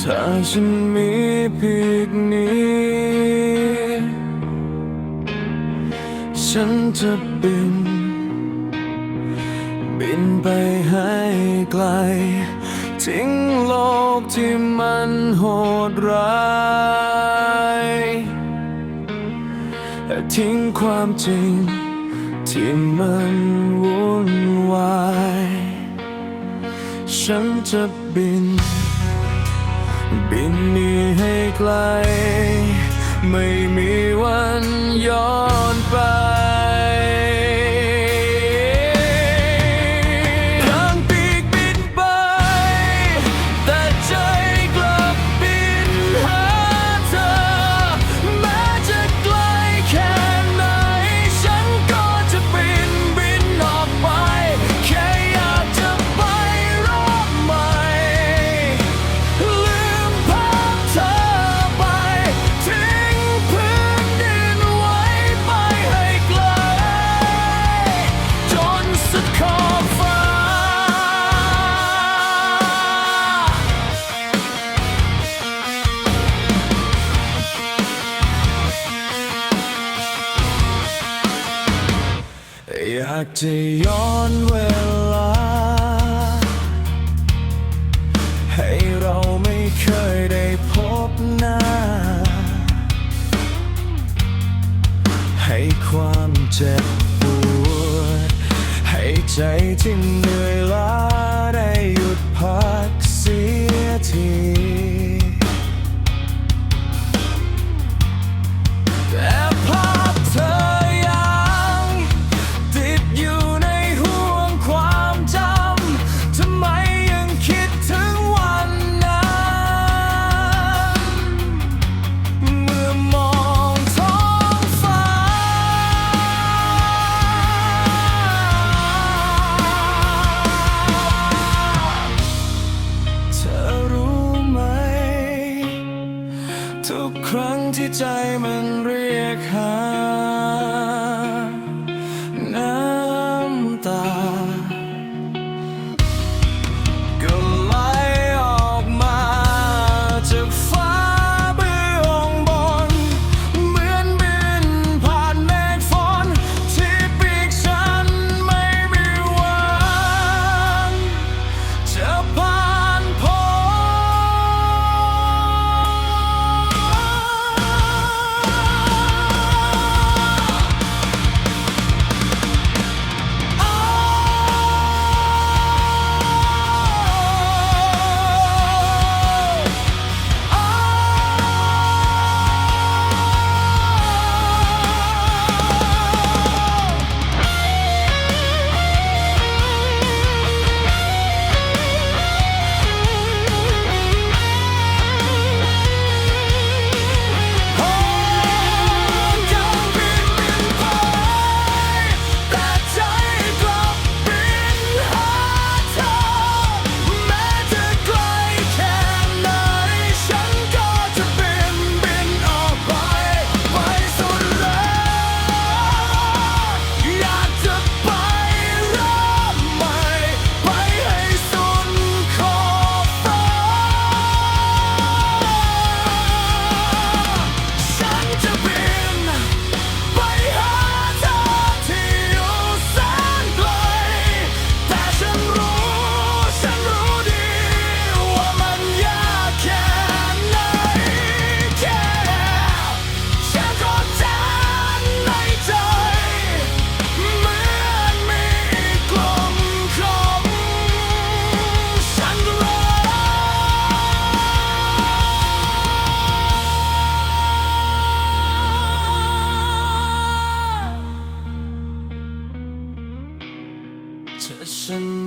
ถ้าฉันมีเพียงนี้ ฉันจะบิน บินไปให้ไกล ทิ้งโลกที่มันโหดร้ายและทิ้งความจริง ที่มันวุ่นวาย ฉันจะบิน บินนี้ให้ไกล ไม่มีวันย้อนไปากจะย้อนเวลา ให้เราไม่เคยได้พบหน้า ให้ความเจ็บปวด ให้ใจที่เหนื่อยล้าได้หยุดพักเสียที ที่ใจมันเรียกหา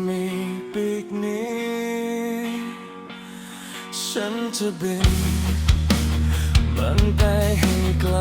มีปีกนี้ ฉันจะบินบันไปให้ไกล